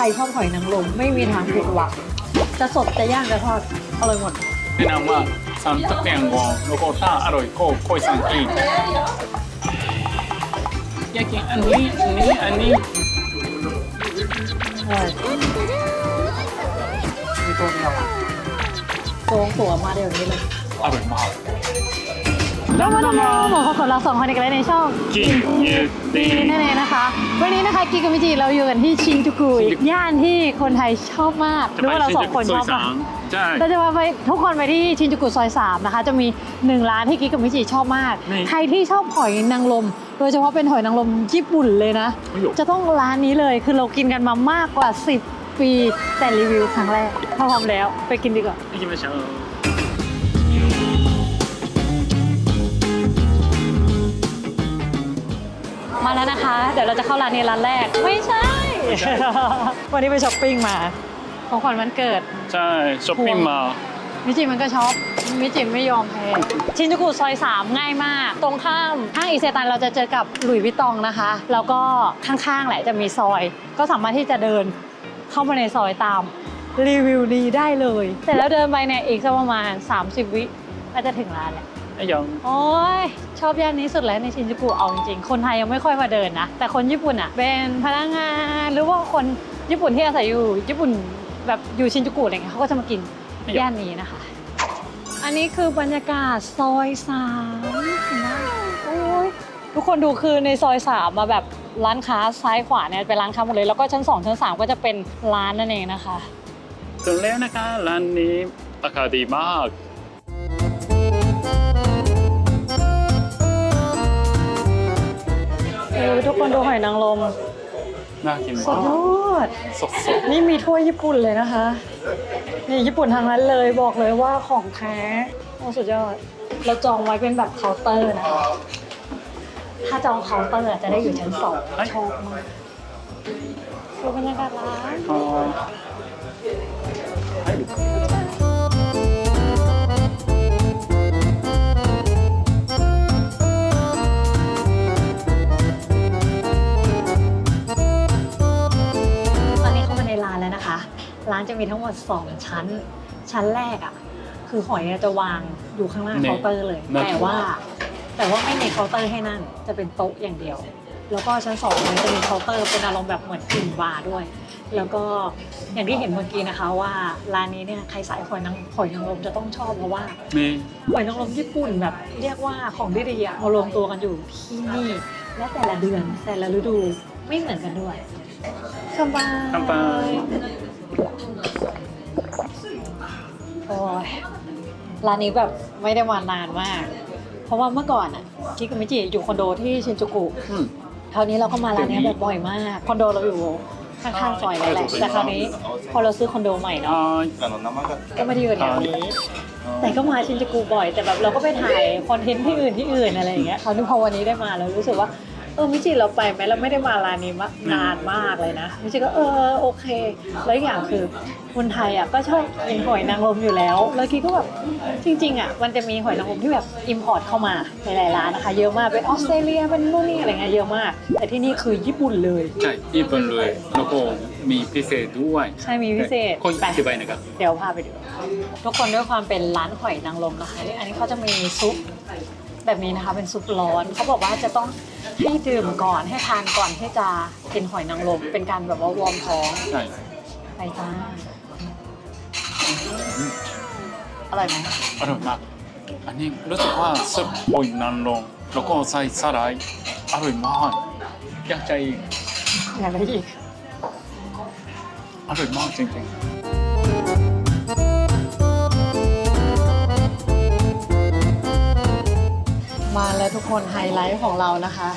รชอบหอยนางรมไม่มีทางผิดหวังจะสดจะย่างจะทอดอร่อยหมด แนะนำว่า300円を残ったอร่อยก็ค่อยสั่งอีกอยากกินอันนี้อันนี้อันนี้ ใช่มีตัวเดียวอะจองตั๋วมาเดี๋ยวนี้เลย อร่อยมาก แล้ววันนี้หมอพบกับเราสองคนอีกแล้วในช่องกินยูตีนั่นเองนะคะ วันนี้นะคะกินกับมิจิเราอยู่กันที่ชินจูกุยย่านที่คนไทยชอบมากรู้ว่าเราสองคนชอบมากเราจะมาไปทุกคนไปที่ชินจูกุซอย3นะคะ จะมีหนึ่งร้านที่กิ๊กกับมิจิชอบมาก ใครที่ชอบหอยนางรมโดยเฉพาะเป็นหอยนางรมญี่ปุ่นเลยนะ จะต้องร้านนี้เลยคือเรากินกันมามากกว่า 10 ปีแต่รีวิวครั้งแรกพร้อมแล้วไปกินดีกว่าไปกินมาเช้า แล้วนะคะ เดี๋ยวเราจะเข้าร้านนี้ร้านแรก ไม่ใช่ วันนี้ไปช้อปปิ้งมาของขวัญวันเกิด ใช่ช้อปปิ้งมา มิจิมันก็ช็อป มิจิไม่ยอมแพ้ ชินจูกุซอย3 ง่ายมาก ตรงข้ามห้างอิเซตันเราจะเจอกับหลุยส์วิตตองนะคะ แล้วก็ข้างๆแหละจะมีซอย ก็สามารถที่จะเดินเข้ามาในซอยตามรีวิวนี้ได้เลย แต่แล้วเดินไปเนี่ยอีกสักประมาณ 30 วิก็จะถึงร้านแหละ ไอ้ยังโอ้ยชอบย่านนี้สุดแล้วในชินจูกุเอาจริงๆคนไทยยังไม่ค่อยมาเดินนะ แต่คนญี่ปุ่นอะ เป็นพนักงานหรือว่าคนญี่ปุ่นที่อาศัยอยู่ญี่ปุ่นแบบอยู่ชินจูกุอะไรเงี้ยเขาก็จะมากินย่านนี้นะคะ อันนี้คือบรรยากาศซอยสามเห็นไหมโอ้ยทุกคนดูคือในซอยสามมาแบบร้านค้าซ้ายขวาเนี่ยเป็นร้านค้าหมดเลยแล้วก็ชั้นสองชั้นสามก็จะเป็นร้านนั่นเองนะคะ ถึงแล้วนะคะร้านนี้ราคาดีมาก เออทุกคนดูหอยนางรมน่ากินสุดมายกอด สดนี่มีถ้วยญี่ปุ่นเลยนะคะ นี่ญี่ปุ่นทางนั้นเลยบอกเลยว่าของแท้โอ้สุดยอด เราจองไว้เป็นแบบเคาน์เตอร์นะคะ ถ้าจองเคาน์เตอร์จะได้อยู่ชั้นสองชอบมากดูบรรยากาศร้านๆอ๋ ร้านจะมีทั้งหมด 2 ชั้น ชั้นแรกอะคือหอยจะวางอยู่ข้างหน้านี่เคาน์เตอร์เลยนะแต่ว่า แต่ว่าไม่มีเคาน์เตอร์ให้นั่งจะเป็นโต๊ะอย่างเดียว แล้วก็ชั้นสองเนี่ยจะมีเคาน์เตอร์เป็นอารมณ์แบบเหมือนกึ่งบาร์ด้วย แล้วก็อย่างที่เห็นเมื่อกี้นะคะว่าร้านนี้เนี่ยใครสายหอยนางหอยนางรมจะต้องชอบเพราะว่า มีหอยนางรมญี่ปุ่นแบบเรียกว่าของดีๆอะมารวมตัวกันอยู่ที่นี่ และแต่ละเดือนแต่ละฤดูไม่เหมือนกันด้วยคำบายคำปา โอ้ยร้านนี้แบบไม่ได้มานานมาก เพราะว่าเมื่อก่อนอะคิกบมิจิอยู่คอนโดที่ชินจูกุอืม คราวนี้เราก็มาร้านเนี้ยแบบบ่อยมากคอนโดเราอยู่ข้างๆซอยนั่นแหละแต่คราวนี้พอเราซื้อคอนโดใหม่เนาะอ่าก็ไม่ได้อยู่แถวนี้ แต่ก็มาชินจูกุบ่อยแต่แบบเราก็ไปถ่ายคอนเทนต์ที่อื่นที่อื่นอะไรอย่างเงี้ยคราวนี้พอวันนี้ได้มาเรารู้สึกว่า เออมิจิเราไปไหมเราไม่ได้มาร้านนี้มานานมากเลยนะมิจิก็เออโอเค แล้วอีกอย่างคือคนไทยอะก็ชอบกินหอยนางรมอยู่แล้ว แล้วกีก็แบบจริงๆอะมันจะมีหอยนางรมที่แบบอิมพอร์ตเข้ามาในหลายร้านนะคะ เยอะมากเป็นออสเตรเลียเป็นนู่นนี่อะไรเงี้ยเยอะมาก แต่ที่นี่คือญี่ปุ่นเลย ใช่ญี่ปุ่นเลยแล้วก็มีพิเศษด้วยใช่มีพิเศษคนไปอธิบายนะครับเดี๋ยวพาไปดูทุกคนด้วยความเป็นร้านหอยนางรมนะคะอันนี้เขาจะมีซุป แบบนี้นะคะ เป็นซุปร้อนเขาบอกว่าจะต้องให้ดื่มก่อนให้ทานก่อนที่จะกินหอยนางรมเป็นการแบบว่าวอร์มท้องใช่ไปจ้าอร่อยไหมอร่อยมากอันนี้รู้สึกว่าซุปโอยนางรมแล้วก็ใส่สาหร่ายอร่อยมากอยากใจอีกอยากได้อีกอร่อยมากจริงๆ มาแล้วทุกคนไฮไลท์ของเรานะคะ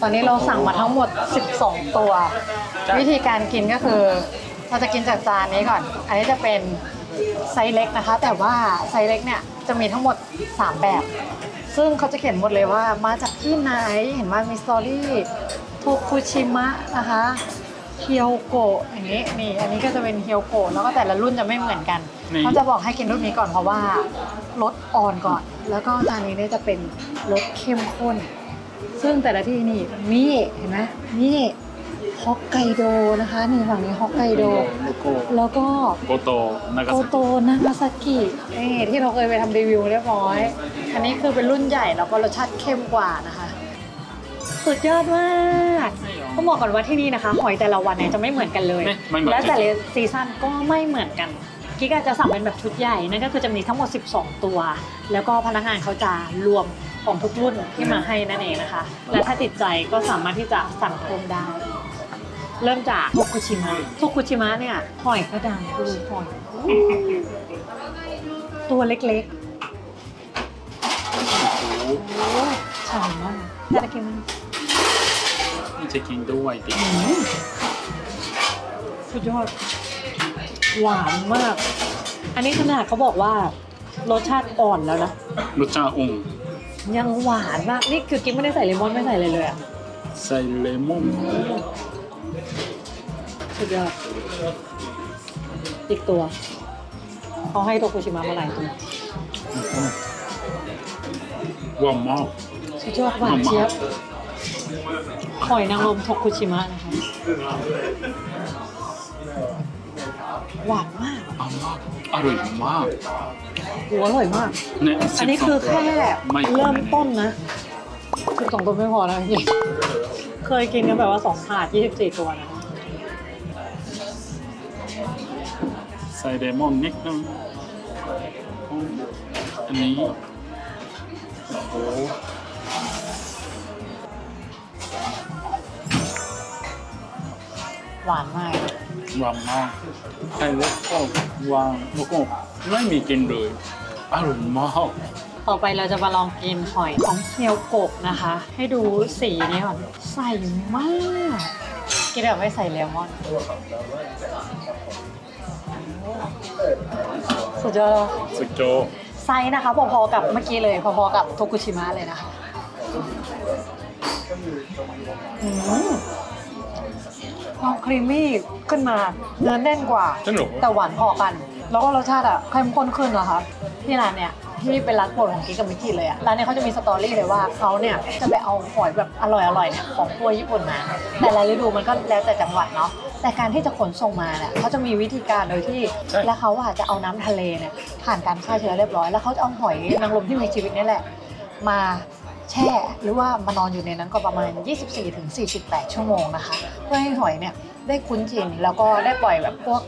ตอนนี้เราสั่งมาทั้งหมด 12 ตัว วิธีการกินก็คือ เราจะกินจากจานนี้ก่อน อันนี้จะเป็นไซส์เล็กนะคะ แต่ว่าไซส์เล็กเนี่ยจะมีทั้งหมด 3 แบบ ซึ่งเขาจะเขียนหมดเลยว่ามาจากที่ไหน เห็นว่ามีสตอรี่โทคุชิมะนะคะ เฮียวโกะอย่างนี้นี่อันนี้ก็จะเป็นเฮียวโกะแล้วก็แต่ละรุ่นจะไม่เหมือนกันนี่ เขาจะบอกให้กินรุ่นนี้ก่อนเพราะว่ารสอ่อนก่อน แล้วก็จานนี้เนี่ยจะเป็นรสเข้มข้น ซึ่งแต่ละที่นี่นี่เห็นไหมนี่หฮอกไกโดนะคะนี่ฝั่งนี้ฮอกไกโดแล้วก็แล้วก็ โกโตนากาโกซาโตกินากาซากินี่ที่เราเคยไปทำรีวิวเรียบร้อย อันนี้คือเป็นรุ่นใหญ่แล้วก็รสชาติเข้มกว่านะคะ สุดยอดมากต้องบอกก่อนว่าที่นี่นะคะ หอยแต่ละวันเนี่ยจะไม่เหมือนกันเลย ไม่ไม่เหมือนและแต่ละซีซั่นก็ไม่เหมือนกัน กิ๊กอาจจะสั่งเป็นแบบชุดใหญ่นั่นก็คือจะมีทั้งหมด 12 ตัว แล้วก็พนักงานเขาจะรวมของทุกรุ่นที่มาให้นั่นเองนะคะ และถ้าติดใจก็สามารถที่จะสั่งเพิ่มได้ เริ่มจากโทคุชิมะโทคุชิมะเนี่ยหอยก็ดังคือหอยตัวเล็กโอ้โหๆโอ้ฉ่ำมาก แต่ละกินมันนี่จะกินด้วยดิสุดยอด หวานมาก อันนี้ขนาดเขาบอกว่ารสชาติอ่อนแล้วนะ รสชาติอุ่นยังหวานมาก นี่คือกิ๊กไม่ได้ใส่เลมอนไม่ใส่เลยเลยอะใส่เลมอนสุดยอด อีกตัว เขาให้โทคุชิมะมาหลายตัวหวานมาก สุดยอดหวานเจี๊ยบหอยนางรมโทคุชิมะนะคะ หวานมากอมากอร่อยมากหัวอร่อยมาก เนี่ยอันนี้คือแค่ไม่เริ่มต้นนะสิบสองตัวไม่พอนะจริงเคยกินกันแบบว่าสองถาดยี่สิบสี่ตัวนะคะใส่เลมอนนิดนึงอันนี้โอ้ หหวานมากหวานมากใส่แล้วก็หวานแล้วก็ไม่มีกลินเลยอร่อยมาก ต่อไปเราจะมาลองกินหอยของเฮียวโกะนะคะ ให้ดูสีนี้ก่อนใส่มาก กินแบบไม่ใส่เลมอนสุดยอดสุดโจดไซส์นะคะ พอๆกับเมื่อกี้เลยพอๆกับโทกุชิมะเลยนะคะอืม ความครีมมี่ขึ้นมาเนื้อแน่นกว่าจริงเหรอแต่หวานพอกัน แล้วก็รสชาติอะเข้มข้นขึ้นนะคะที่ร้านเนี่ยที่เป็นร้านโปรดของกิ๊กกับมิกกี้เลยอะร้านเนี้เขาจะมีสตอรี่เลยว่าเขาเนี่ยจะไปเอาหอยแบบอร่อยๆเนี่ยของตัวญี่ปุ่นมา แต่ละฤดูมันก็แล้วแต่จังหวัดเนาะ แต่การที่จะขนส่งมาเนี่ยเขาจะมีวิธีการโดยที่ ใช่ แล้วเขาอาจจะเอาน้ำทะเลเนี่ยผ่านการฆ่าเชื้อเรียบร้อย แล้วเขาจะเอาหอยนางรมที่มีชีวิตนี่แหละ มา แช่หรือว่ามานอนอยู่ในนั้นก็ประมาณ 24-48 ชั่วโมงนะคะ เพื่อให้หอยเนี่ยได้คุ้นชินแล้วก็ได้ปล่อยแบบพวก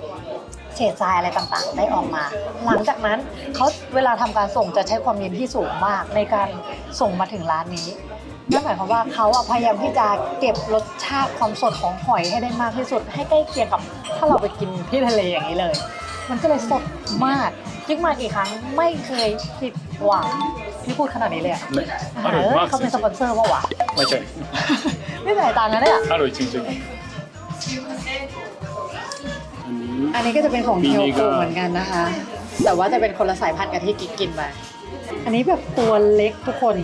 เศษทรายอะไรต่างๆ ได้ออกมา หลังจากนั้นเขาเวลาทำการส่งจะใช้ความเย็นที่สูงมากในการส่งมาถึงร้านนี้นั่นหมายความว่าเขาพยายามที่จะเก็บรสชาติความสดของหอยให้ได้มากที่สุด ให้ใกล้เคียงกับถ้าเราไปกินที่ทะเลอย่างนี้เลย มันก็เลยสดมากยิ่งมากี่ครั้งไม่เคยผิดหวัง ที่พูดขนาดนี้เลยอะเนี่ยอเอร่อยอมากเขาเป็นสปอนเซอร์ปะวะไม่ใช่ไม่จ่ายตังค์นะเนี่ยอร่อยจริงๆอันนี้ อันนี้ก็จะเป็นของปีเคียวนี้ก็โกเหมือนกันนะคะ แต่ว่าจะเป็นคนละสายพันธุ์กับที่กิ๊กกินมา อันนี้แบบตัวเล็กทุกคน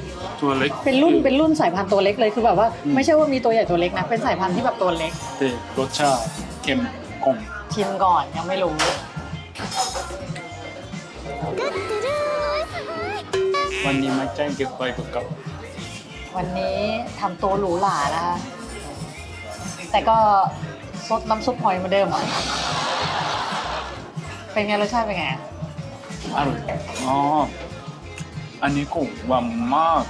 ตัวเล็กเป็นรุ่นเป็นรุ่นสายพันธุ์ตัวเล็กเลยคือแบบว่าอืมไม่ใช่ว่ามีตัวใหญ่ตัวเล็กนะ เป็นสายพันธุ์ที่แบบตัวเล็ก แต่รสชาติเข้มข้นชิมก่อนยังไม่รู้ วันนี้ไม่ใช่เก็บไปกับวันนี้ทำตัวหรูหรานะคะ แต่ก็ซดน้ำซุปหอยเหมือนเดิม เป็นไงรสชาติเป็นไง อร่อยอ๋อ อันนี้ก็หวานมาก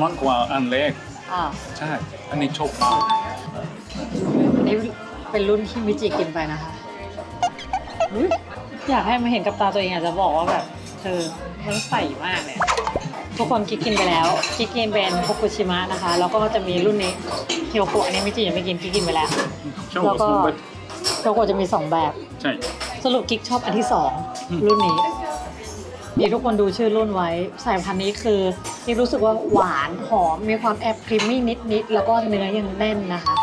มากกว่าอันแรกอ่าใช่ อันนี้ชอบมากอันนี้เป็นรุ่นที่มิจิกินไปนะคะอุ๊ยอยากให้มาเห็นกับตาตัวเองอาจจะบอกว่าแบบเธอ มันใส่มากเลยอะทุกคนกิ๊กกินไปแล้วกิ๊กกินเป็นโคกุชิมะนะคะแล้วก็จะมีรุ่นนี้เคียวโกะอันนี้มิจิยังไม่กินกิ๊กกินไปแล้ว ชอบแล้วก็สองแบบโคโกะจะมีสองแบบ ใช่ สรุปกิ๊กชอบอันที่สองอืม รุ่นนี้นี่ทุกคนดูชื่อรุ่นไว้ สายพันธุ์นี้คือกิ๊กรู้สึกว่าหวานหอมมีความแอบครีมมี่นิดๆแล้วก็เนื้อยังแน่นนะคะ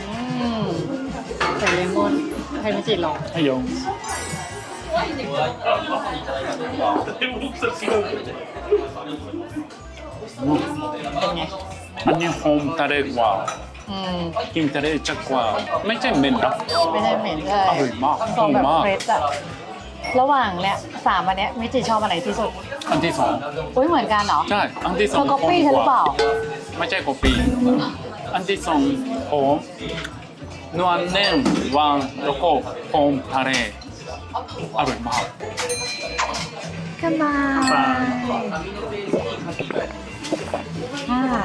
อืมใส่เลมอนให้มิจิลอง ให้ยงเป็นไง อันนี้หอมทะเลกว่าอืมกินทะเลจักกว่า ไม่ใช่เหม็นนะไม่ได้เหม็นเลยอร่อยมากตรงแบบหอมมากเฟรชอะระหว่างเนี่ยสามอันเนี้ยมิจิชอบอันไหนที่สุด อันที่สองอุ้ยเหมือนกันเหรอ ใช่ อันที่สเธองอก๊อปปี้หฉันมหรือเปล่า ไม่ใช่กาแฟอันที่สองหอมนวลแน่นหวานแล้วก็หอมทะเล อร่อยมากกันมาค่ะ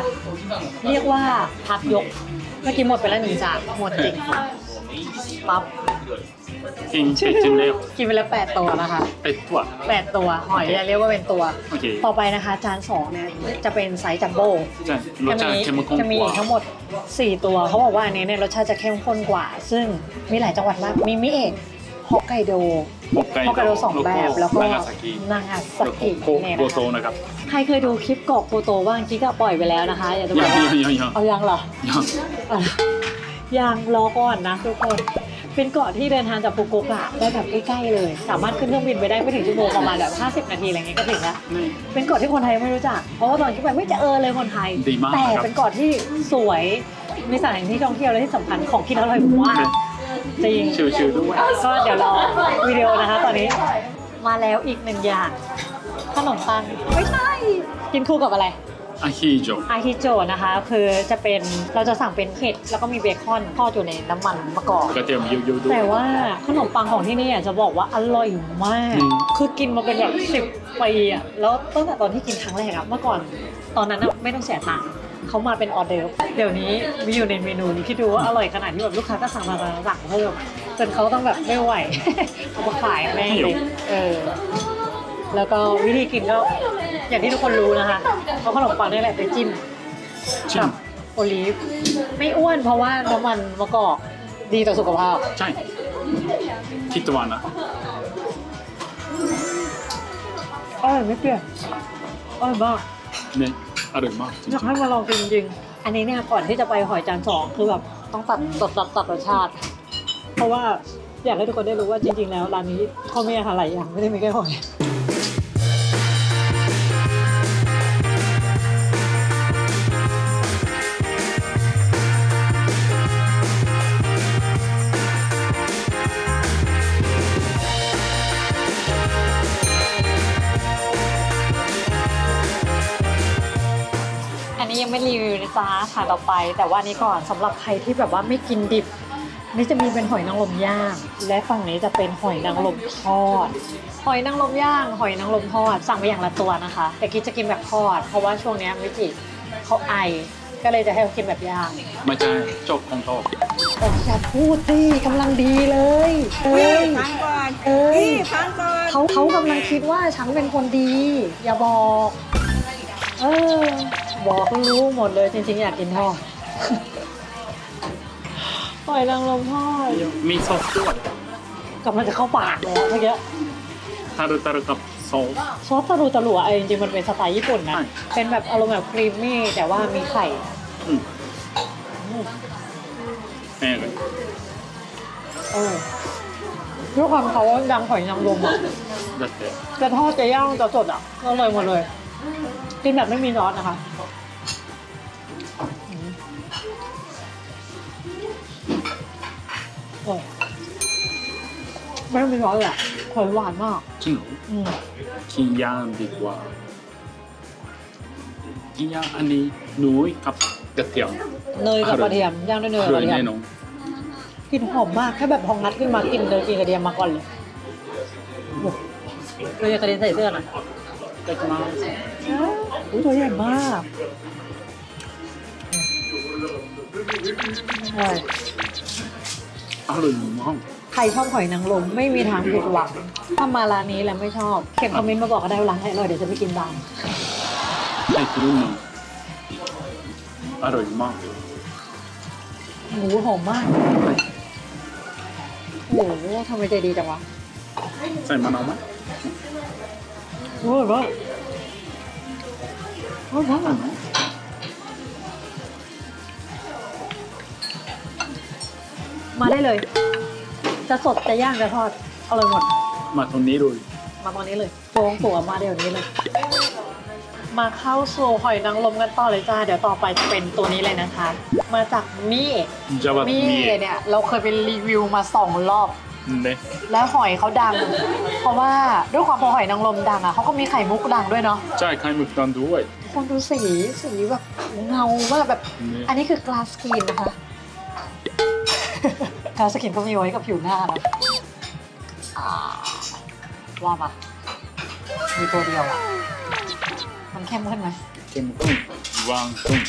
เรียกว่าพักยก เมื่อกี้หมดไปแล้วหนึ่งจานหมดจริงปั๊บ กินเสร็จจิ้มแล้วกินไปแล้วแปดตัวนะคะเป็ดตัว แปดตัว หอยอย่าเรียกว่าเป็นตัว โอเคต่อไปนะคะ จานสองเนี่ยจะเป็นไซส์จัมโบ้ใช่รสชาติเข้มข้นจะมีกว่าทั้งหมด 4 ตัว เขาบอกว่าอันนี้เนี่ยรสชาติจะเข้มข้นกว่า ซึ่งมีหลายจังหวัดมาก มีมิเอะ ฮอกไกโดฮอกไกฮอกไกโดสองแบบแล้วก็นางาซากินางาซาแล้วก็กิโคเนี่ยโกนะโตคะนะครับใครเคยดูคลิปเกาะโกโตบ้างกิ๊กก็ปล่อยไปแล้วนะคะอย่าดูยังว่ายังยังยังเอายังเหรอยังเอาล่ะยังรอก่อนนะทุกคนเป็นเกาะที่เดินทางจากฟุกุโอกะได้แบบใกล้ๆเลย สามารถขึ้นเครื่องบินไปได้ไม่ถึงชั่วโมงประมาณแบบ50 นาทีอะไรเงี้ยก็ถึงแล้วนี่เป็นเกาะที่คนไทยไม่รู้จัก เพราะว่าตอนที่ไปไม่เจอเลยคนไทยดีมากแต่ครับเป็นเกาะที่สวยมีสถานที่ท่องเที่ยวและที่สำคัญของกินอร่อยมาก จริงชิวๆด้วย ก็เดี๋ยวรอวิดีโอนะคะตอนนี้ มาแล้วอีกหนึ่งอย่าง ขนมปังไม่ใช่ กินคู่กับอะไร อาฮิโจอาฮิโจนะคะคือจะเป็นเราจะสั่งเป็นเห็ดแล้วก็มีเบคอนทอดอยู่ในน้ำมันมะกอกกระเทียมเยอะๆด้วย แต่ว่าขนมปังของที่นี่อะจะบอกว่าอร่อยมาก อืม คือกินมาเป็นแบบสิบปีอะแล้วตั้งแต่ตอนที่กินครั้งแรกอะเมื่อก่อนตอนนั้นอะไม่ต้องเสียตังค์ เขามาเป็นออเดอร์ฟเดี๋ยวนี้มีอยู่ในเมนูนี้คิดดูว่าอร่อยขนาดที่แบบลูกค้าก็สั่งมาสั่งเพิ่มจนเขาต้องแบบไม่ไหวเอามาขายแม่งเลยเออแล้วก็วิธีกินก็อย่างที่ทุกคนรู้นะคะเอาขนมปังนี่แหละไปจิ้มชิมกับโอลีฟไม่อ้วนเพราะว่าน้ำมันมะกอกดีต่อสุขภาพ ใช่คิดว่านะอร่อยไม่เปลี่ยนอร่อยมากเนี่ย อร่อยมากจริงอยากให้มาลองกินจริงๆ อันนี้เนี่ยก่อนที่จะไปหอยจานสองคือแบบต้องตัดตัดตัดตัดรสชาติ เพราะว่าอยากให้ทุกคนได้รู้ว่าจริง ๆ แล้วร้านนี้เขามีอาหารหลายอย่างไม่ได้มีแค่หอย วิวนะจ๊ะถ่ายต่อไป แต่ว่านี้ก่อนสำหรับใครที่แบบว่าไม่กินดิบ นี่จะมีเป็นหอยนางรมย่าง และฝั่งนี้จะเป็นหอยนางรมทอด หอยนางรมย่าง หอยนางรมทอด สั่งไปอย่างละตัวนะคะ แต่คิดจะกินแบบทอด เพราะว่าช่วงนี้มิจิเขาไอ ก็เลยจะให้เขากินแบบย่างๆไม่ใช่จบของโตโอ้อย่าพูดดิกำลังดีเลยเอ้ยฟังก่อนเอ้ยพี่ฟังก่อนเขาเขากำลังคิดว่าฉันเป็นคนดี อย่าบอก เออ บอกรู้หมดเลยจริงๆอยากกินทอดหอยนางรมทอดมีซอสด้วยกำลังจะเข้าปากเลยเมื่อกี้ตารุตารุกับซอสซอสตารุตารุอะจริงๆมันเป็นสไตล์ญี่ปุ่นนะ เป็นแบบอารมณ์แบบครีมมี่แต่ว่ามีไข่แม่เลยเออด้วยความเขาดังหอยนางรมอะจะทอดจะย่างจะสดอะก็เลยหมดเลยกินแบบไม่มีซอสนะคะ เลยไม่ต้องมีร้อนแหละหอยหวานมาก จริงเอืมกินยงดีกว่ากินยงอันนี้หนูกับกระเทียมเนยกับกระเทียมย่างด้วยเนยกระเทียมแน่นอกลิ่นหอมมากแค่แบบพองงัดขึ้นมากินเนยกินกระเทียมมาก่อนเลยเนยกระเทียมใส่เสื้อนะเด็กมาอู้ยตัวใหญ่มากใช่ อร่อยมากใครชอบหอยนางรมไม่มีทางผิดหวังถ้ามาร้านนี้แล้วไม่ชอบเขียนคอมเมนต์มาบอกก็ได้ว่าร้านไหนอร่อยเดี๋ยวจะไปกินตามให้กรุณาอร่อยมากหมูหอมมากโอ้โหทำไมใจดีจังวะใส่มะนาวไหมโอ้โหโอ้โห มาได้เลย จะสดจะย่างจะทอดเอาเลยหมด มาตรงนี้ดู มาตรงนี้เลยโจงตัวมาเดี๋ยวนี้เลย มาเข้าสู่หอยนางรมกันต่อเลยจ้า เดี๋ยวต่อไปจะเป็นตัวนี้เลยนะคะ มาจากมี่จะมี่มีเนี่ยเราเคยเป็นรีวิวมาสองรอบแล้วหอยเขาดัง เพราะว่าด้วยความพอหอยนางรมดังอะเขาก็มีไข่มุกดังด้วยเนาะใช่ไข่มุกดังด้วยคนดูสีสีแบบเงามาแบบอันนี้คือกลาสกรีนนะคะ แอลสกินก็มีไว้กับผิวหน้านะอ่าว่ามามีตัวเดียวอะมันเข้มขึ้นไหมเข้มขึ้นวางขึ้น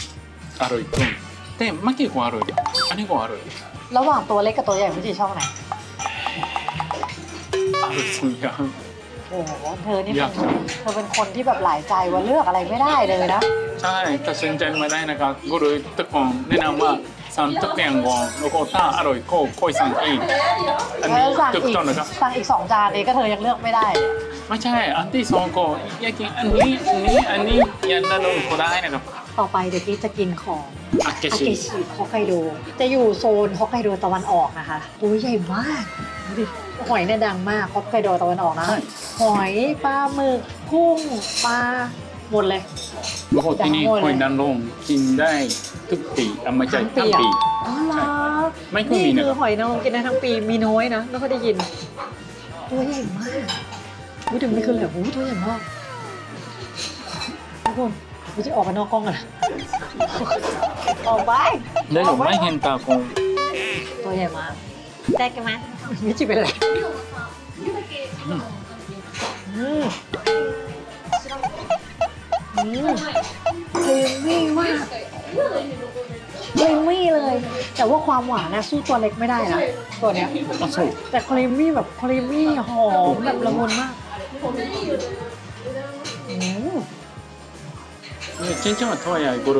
อร่อยขึ้นแต่เมื่อกี้กว่าอร่อยอันนี้กว่าอร่อยระหว่างตัวเล็กกับตัวใหญ่พี่จีชอบไหนอร่อยสุดยอดโอ้โหเธอนี่เป็เธอเป็นคนที่แบบหลายใจว่าเลือกอะไรไม่ได้เลยนะ ใช่ตัดสินใจมาได้นะครับก็เลยตะกองแนะนำว่า สั่งทุกอย่างก่อนแล้วก็ถ้าอร่อยก็ค่อยสั่งอีกอันเอนี้อสั่งถูกอีกต้องนะครับ สั่งอีกสองจานเองก็เธอยังเลือกไม่ได้ ไม่ใช่ อันที่สองก็อยากกินอันนี้อันนี้อันนี้ยันนั่นก็ได้นะครับต่อไปเดี๋ยวกี้จะกินของอาเกอาชิเกชิฮอกไกโดจะอยู่โซนฮอกไกโดตะวันออกนะคะตัวใหญ่มากดูดิหอยเนี่ยดังมากฮอกไกโดตะวันออกนะ หอยปลาหมึกกุ้งปลาหมดเลย แล้วก็ที่นี่หอยนางรมกินได้ทุกปีอะไม่ใช่ทั้ทั้งงปีปีอ๋อเหรอไม่ค่อยมีนี่นะคือหอยนางรมกินได้ทั้งปีมีน้อยนะไม่ค่อยได้ยิน ตัวใหญ่มากพูดถึงไม่คือเลยโอ้โหตัวใหญ่มากทุกคนเราจะออกกันนอกกล้องกันนะออกไปได้หรือไม่เห็นตาคงตัวใหญ่มากได้กันไหมไม่จิเป็นไรอืมอืมอืม ครีมมี่มากครีมมี่เลย แต่ว่าความหวานนะสู้ตัวเล็กไม่ได้นะตัวเนี้ย あそう แต่ครีมมี่แบบครีมมี่หอมแบบละมุนมากอืม ねちんちゃんはとはいえこれ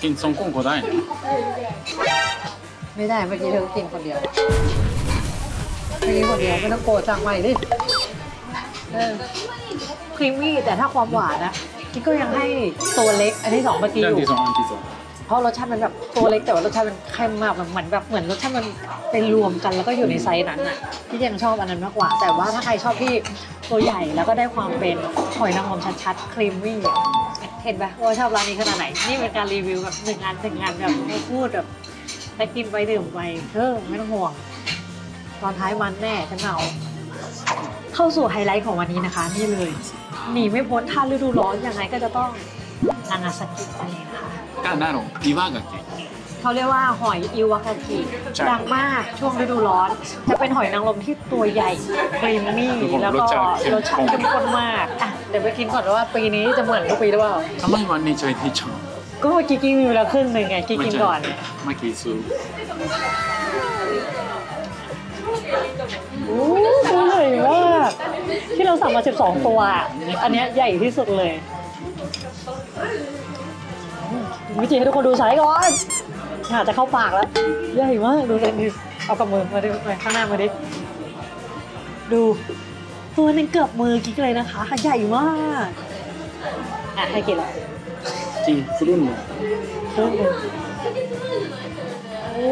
金ソンコンコだいね ไม่ได้เมื่อกี้เธอกินคนเดียวเมื่อกี้คนเดียวไม่ต้องโกรธสั่งใหม่ดิเออ ครีมมี่แต่ถ้าความหวานนะพี่ก็ยังให้ตัวเล็กอันที่สองปฏิอด้านยู่ที่สองอันที่สองเพราะรสชาติมันแบบตัวเล็กแต่ว่ารสชาติมันเข้มมากเหมือนแบบเหมือนรสชาติมันเป็นรวมกันแล้วก็อยู่ในไซส์นั้นอะพี่ยังชอบอันนั้นมากกว่า แต่ว่าถ้าใครชอบที่ตัวใหญ่แล้วก็ได้ความเป็นหอยนางรมชัดๆครีมมี่เห็นปะว่าชอบร้านนี้ขนาดไหนนี่เป็นการรีวิวแบบหนึ่งงานหนึ่งอันแบบไม่พูดแบบไปกินไปดื่มไปเออไม่ต้องห่วง ตอนท้ายมันแน่ฉันเอา เข้าสู่ไฮไลท์ของวันนี้นะคะ นี่เลย หนีไม่พ้นถ้าฤดูร้อนยังไงก็จะต้องนางาซกินั่นเองคะก้าน่ารงอีวากากิเขาเรียกว่าหอยอิวากากิดังมากช่วงฤดูร้อน จะเป็นหอยนางรมที่ตัวใหญ่ครีมมี่แล้วก็รสชาติเข้มข้นมากอะเดี๋ยวไปกินก่อนว่าปีนี้จะเหมือนทุกปีหรือเปล่าทำไมวันนี้ใจที่ชอบก็เมื่อกี้กินมีเวลาครึ่งหนึ่งไงกินกินก่อนเมื่อกี้ซื้อ โอ้ตัใหญ่มากที่เราสั่งมา 12 ตัว อันนี้ใหญ่ที่สุดเลยวิจิให้ทุกคนดูไซส์ก่อนอาจจะเข้าปากแล้วใหญ่มากดูเลยดิเอากับมือมาดูมาข้างหน้ามาดิดูตัวนึงเกือบมือกิ๊กเลยนะคะ ใหญ่มากอะให้กินละจริงรุ่นรุ่นโอ้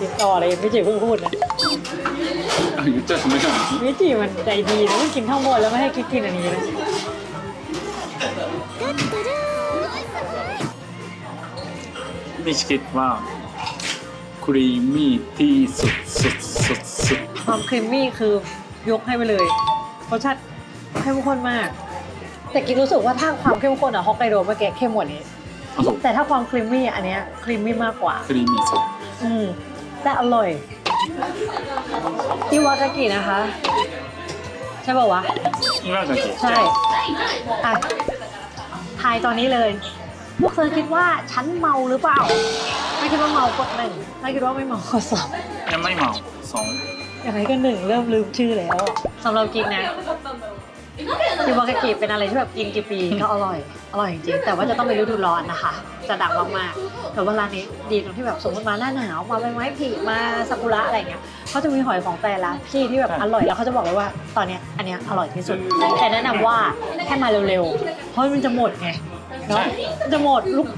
ติดต่อเลยไม่จีเพิ่งพูดนะอายุจะไม่หาไม่จีมันใจดีนะมันกินข้างบนแล้วไม่ให้กิ๊กินอันนี้นะไม่คิดว่าครีมมี่ที่สุดสุดสุดสุดความครีมมี่คือยกให้ไปเลยรสชาติเข้มข้นมาก แต่กินรู้สึกว่าถ้าความเข้มข้นอะฮอกไกโดเมื่อกี้เข้มกว่านี้ แต่ถ้าความครีมมี่อันนี้ครีมมี่มากกว่า ครีมมีสุดอืมแต่อร่อยอิวากากินะคะ ใช่ป่าวะ นี่ว่าจะกินใช่ อะทายตอนนี้เลยพวกเธอคิดว่าฉันเมาหรือเปล่า ไม่คิดว่าเมากดหนึ่งไม่คิดว่าไม่เมากดสองยังไม่เมาสองอย่างไรก็หนึ่งเริ่มลืมชื่อแล้วสำหรับกินกนะ อิวากากิเป็นอะไรที่แบบกินกี่ปีก็อร่อยอร่อยจริงๆแต่ว่าจะต้องเป็นฤดูร้อนนะคะ จะดังมากๆแต่ว่าร้านนี้ดีตรงที่แบบสมมติมาหน้าหนาวมาใบไม้ผลิมาซากุระอะไรเงี้ยเขาจะมีหอยของแต่ละที่ที่แบบอร่อยแล้วเขาจะบอกเลยว่าตอนเนี้ยอันเนี้ยอร่อยที่สุดแต่แนะนำว่าให้มาเร็วๆเพราะมันจะหมดไงเนาะจะหมดลูก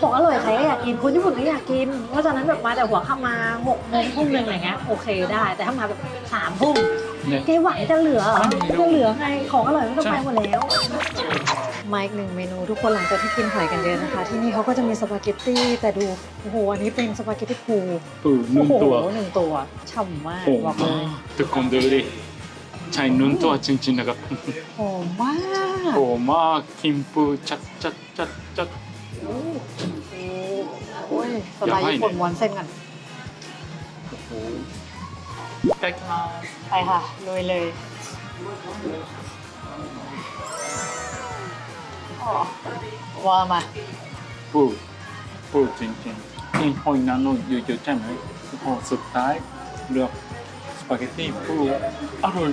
ของอร่อยใครก็อยากกินคนญี่ปุ่นก็อยากกินเพราะฉะนั้นแบบมาแต่หัวค่ำมาหกโมงทุ่มหนึ่งอะไรเงี้ยโอเคได้ แต่ถ้ามาแบบสามทุ่มเแกหวังจะเหลือจะเหลือไงของอร่อยไม่ต้องไปหมดแล้วไมาอีกหนึ่งเมนูทุกคนหลังจากที่กินหอยกันเยอะนะคะ ที่นี่เขาก็จะมีสปาเกตตี้แต่ดูโอ้โหอันนี้เป็นสปาเกตตี้ปูปูหนึ่งตัวหนึ่งตัวฉ่ำมากบอกเลยกทุกคนดูดิใช่หนุ่งตัวจริงๆนะครับหอมมากหอมมากคิมปูชัดชัดชัดชัด โอ้ยสไตล์ญี่ปุ่นม้วนเส้นกัน いただきます ไปค่ะลุยเลยอ๋อว่ามา ปูปูจริงๆที่หอยนางรมเยอะๆใช่ไหมพอสุดท้ายเลือกสปาเกตตี้ปูอร่อย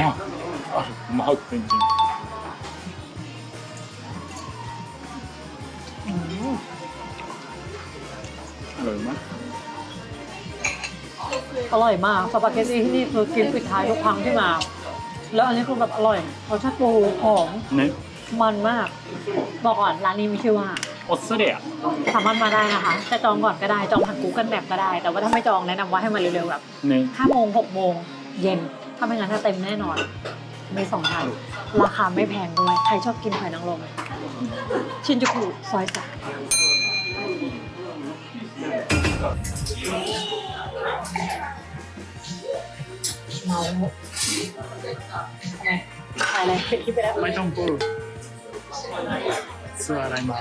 มากอร่อยมากจริง อื ร่อยมากอร่อยมากสปาเกตตี้ที่นี่คือกินปิดท้ายทุกครั้งที่มา แล้วอันนี้คือแบบอร่อยรสชาติปูหอมมันมาก บอกก่อนร้านนี้มีชื่อว่าอดเสเดียสามารถมาได้นะคะจะจองก่อนก็ได้จองผ่านกูเกิลแมปก็ได้ แต่ว่าถ้าไม่จองแนะนำว่าให้มาเร็วๆแบบเห้าโมงหกโมงเย็นถ้าไม่งั้นถ้าเต็มแน่นอนมีสองทางราคาไม่แพงด้วยใครชอบกินไข่นางรมชินจูกุซอยสาม เมาไงถ่ายอะไรปิดคลิปไปแล้วไม่ต้องพูดซื้ออะไรมา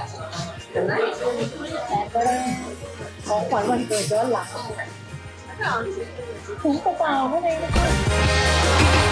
ของขวัญวันเกิดย้อนหลังถุงเปล่าๆนั่นเองนะคะ